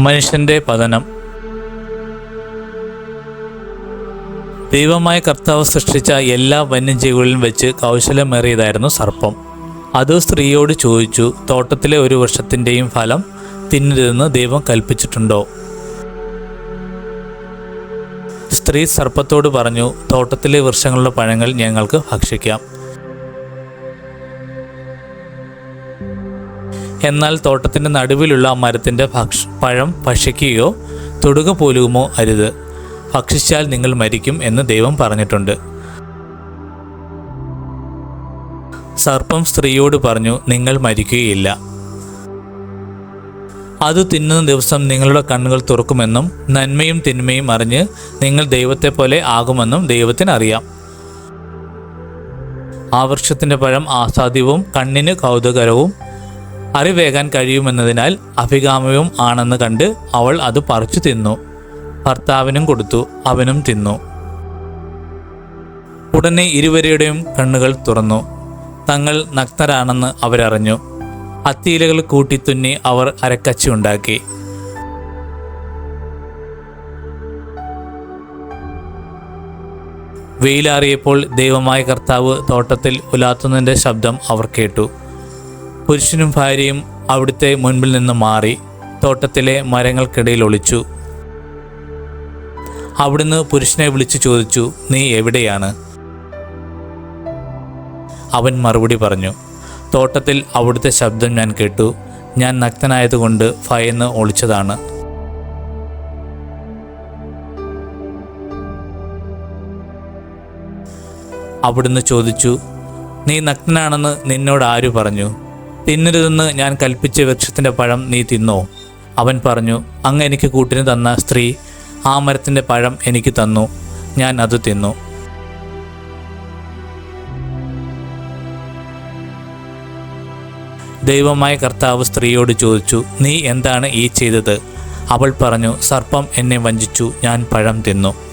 മനുഷ്യന്റെ പതനം. ദൈവമായ കർത്താവ് സൃഷ്ടിച്ച എല്ലാ വന്യജീവികളിലും വെച്ച് കൗശലമേറിയതായിരുന്നു സർപ്പം. അത് സ്ത്രീയോട് ചോദിച്ചു തോട്ടത്തിലെ ഒരു വൃക്ഷത്തിന്റെയും ഫലം തിന്നരുതെന്ന് ദൈവം കൽപ്പിച്ചിട്ടുണ്ടോ? സ്ത്രീ സർപ്പത്തോട് പറഞ്ഞു തോട്ടത്തിലെ വൃക്ഷങ്ങളുടെ പഴങ്ങൾ ഞങ്ങൾക്ക് ഭക്ഷിക്കാം. എന്നാൽ തോട്ടത്തിന്റെ നടുവിലുള്ള മരത്തിന്റെ ഭക്ഷ പഴം ഭക്ഷിക്കുകയോ തൊടുക പോലുമോ അരുത്. ഭക്ഷിച്ചാൽ നിങ്ങൾ മരിക്കും എന്ന് ദൈവം പറഞ്ഞിട്ടുണ്ട്. സർപ്പം സ്ത്രീയോട് പറഞ്ഞു നിങ്ങൾ മരിക്കുകയില്ല. അത് തിന്നുന്ന ദിവസം നിങ്ങളുടെ കണ്ണുകൾ തുറക്കുമെന്നും നന്മയും തിന്മയും അറിഞ്ഞ് നിങ്ങൾ ദൈവത്തെ പോലെ ആകുമെന്നും ദൈവത്തിന് അറിയാം. ആ വൃക്ഷത്തിന്റെ പഴം ആസാദ്യവും കണ്ണിന് കൗതുകരവും അറിവേകാൻ കഴിയുമെന്നതിനാൽ അഭികാമ്യവും ആണെന്ന് കണ്ട് അവൾ അത് പറിച്ചു തിന്നു. ഭർത്താവിനും കൊടുത്തു അവനും തിന്നു. ഉടനെ ഇരുവരുടെയും കണ്ണുകൾ തുറന്നു. തങ്ങൾ നഗ്നരാണെന്ന് അവരറിഞ്ഞു. അത്തിയിലകൾ കൂട്ടിത്തുന്നി അവർ അരക്കച്ചി ഉണ്ടാക്കി. വെയിലാറിയപ്പോൾ ദൈവമായ കർത്താവ് തോട്ടത്തിൽ ഉലാത്തുന്നതിന്റെ ശബ്ദം അവർ കേട്ടു. പുരുഷനും ഭാര്യയും അവിടുത്തെ മുൻപിൽ നിന്ന് മാറി തോട്ടത്തിലെ മരങ്ങൾക്കിടയിൽ ഒളിച്ചു. അവിടുന്ന് പുരുഷനെ വിളിച്ചു ചോദിച്ചു നീ എവിടെയാണ്? അവൻ മറുപടി പറഞ്ഞു തോട്ടത്തിൽ അവിടുത്തെ ശബ്ദം ഞാൻ കേട്ടു. ഞാൻ നഗ്നനായതുകൊണ്ട് ഭയന്ന് ഒളിച്ചതാണ്. അവിടുന്ന് ചോദിച്ചു നീ നഗ്നനാണെന്ന് നിന്നോട് ആര് പറഞ്ഞു? തിന്നരുതെന്ന് ഞാൻ കൽപ്പിച്ച വൃക്ഷത്തിന്റെ പഴം നീ തിന്നോ. അവൻ പറഞ്ഞു അങ്ങ് എനിക്ക് കൂട്ടിന് തന്ന സ്ത്രീ ആ മരത്തിന്റെ പഴം എനിക്ക് തന്നു. ഞാൻ അത് തിന്നു. ദൈവമായ കർത്താവ് സ്ത്രീയോട് ചോദിച്ചു നീ എന്താണ് ഈ ചെയ്തത്? അവൾ പറഞ്ഞു സർപ്പം എന്നെ വഞ്ചിച്ചു ഞാൻ പഴം തിന്നു.